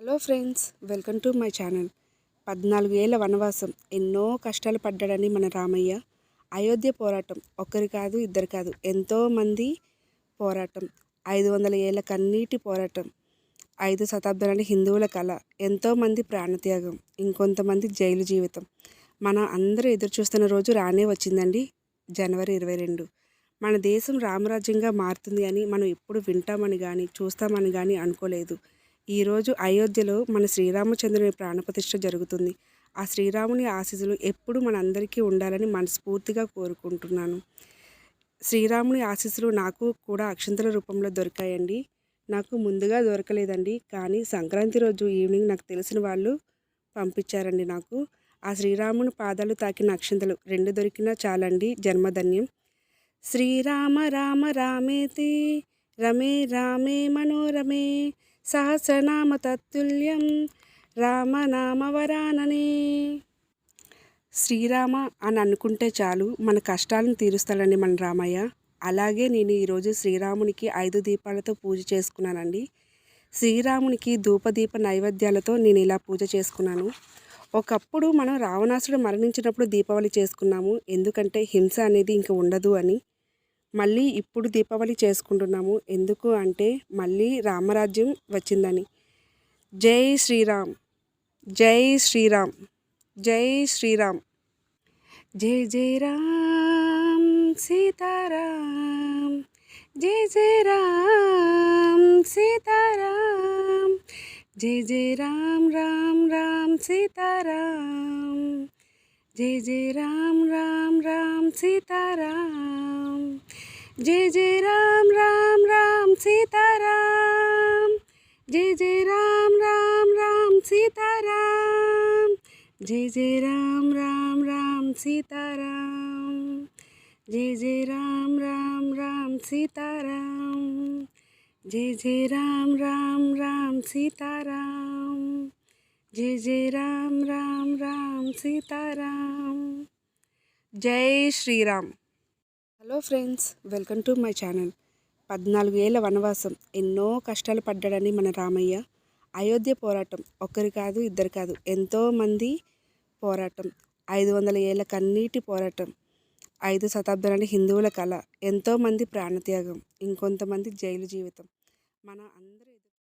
Hello friends welcome to my channel. పద్నాలుగు ఏళ్ళ వనవాసం ఎన్నో కష్టాలు పడ్డాడని మన రామయ్య. అయోధ్య పోరాటం ఒక్కరి కాదు ఇద్దరు కాదు ఎంతోమంది పోరాటం. ఐదు వందల ఏళ్ళ కన్నీటి పోరాటం. ఐదు శతాబ్దాలని హిందువుల కళ ఎంతోమంది ప్రాణత్యాగం. ఇంకొంతమంది జైలు జీవితం. మన అందరూ ఎదురు చూస్తున్న రోజు రానే వచ్చిందండి జనవరి ఇరవై రెండు. మన దేశం రామరాజ్యంగా మారుతుంది అని మనం ఎప్పుడు వింటామని కానీ చూస్తామని కానీ అనుకోలేదు. ఈరోజు అయోధ్యలో మన శ్రీరామచంద్రుని ప్రాణప్రతిష్ఠ జరుగుతుంది. ఆ శ్రీరాముని ఆశీస్సులు ఎప్పుడు మనందరికీ ఉండాలని మనస్ఫూర్తిగా కోరుకుంటున్నాను. శ్రీరాముని ఆశీస్సులు నాకు కూడా అక్షంతల రూపంలో దొరికాయండి. నాకు ముందుగా దొరకలేదండి కానీ సంక్రాంతి రోజు ఈవినింగ్ నాకు తెలిసిన వాళ్ళు పంపించారండి నాకు. ఆ శ్రీరాముని పాదాలు తాకిన అక్షంతలు రెండు దొరికినా చాలండి జన్మధన్యం. శ్రీరామ రామ రామేతి రమే రామే మనోరమే సహస్రనామ తత్తుల్యం రామనామవరాననే. శ్రీరామ అని అనుకుంటే చాలు మన కష్టాలను తీరుస్తాడండి మన రామయ్య. అలాగే నేను ఈరోజు శ్రీరామునికి ఐదు దీపాలతో పూజ చేసుకున్నానండి. శ్రీరామునికి ధూపదీప నైవేద్యాలతో నేను ఇలా పూజ చేసుకున్నాను. ఒకప్పుడు మనం రావణాసుడు మరణించినప్పుడు దీపావళి చేసుకున్నాము. ఎందుకంటే హింస అనేది ఇంక ఉండదు అని. మళ్ళీ ఇప్పుడు దీపావళి చేసుకుంటున్నాము. ఎందుకు అంటే మళ్ళీ రామరాజ్యం వచ్చిందని. జై శ్రీరామ్ జై శ్రీరామ్ జై శ్రీరామ్. జై జై రామ్ సీతారాం జై జై రామ్ సీతారాం జై జై రామ్ రామ్ రామ్ సీతారాం జై జై రామ్ రామ్ రామ్ సీతారాం जय जय राम राम राम सीताराम जय जय राम राम राम सीता राम जय जय राम राम राम सीताराम जय जय राम राम राम सीता राम जय जय राम राम राम सीताराम जय जय राम राम राम सीताराम जय Shri Ram hello friends welcome to my channel. పద్నాలుగు ఏళ్ళ వనవాసం. ఎన్నో కష్టాలు పడ్డాడని మన రామయ్య. అయోధ్య పోరాటం ఒక్కరి కాదు ఇద్దరు కాదు. ఎంతోమంది పోరాటం. ఐదు వందల ఏళ్ళ కన్నీటి పోరాటం. ఐదు శతాబ్దాలని హిందువుల కళ ఎంతోమంది ప్రాణత్యాగం. ఇంకొంతమంది జైలు జీవితం. మన అందరి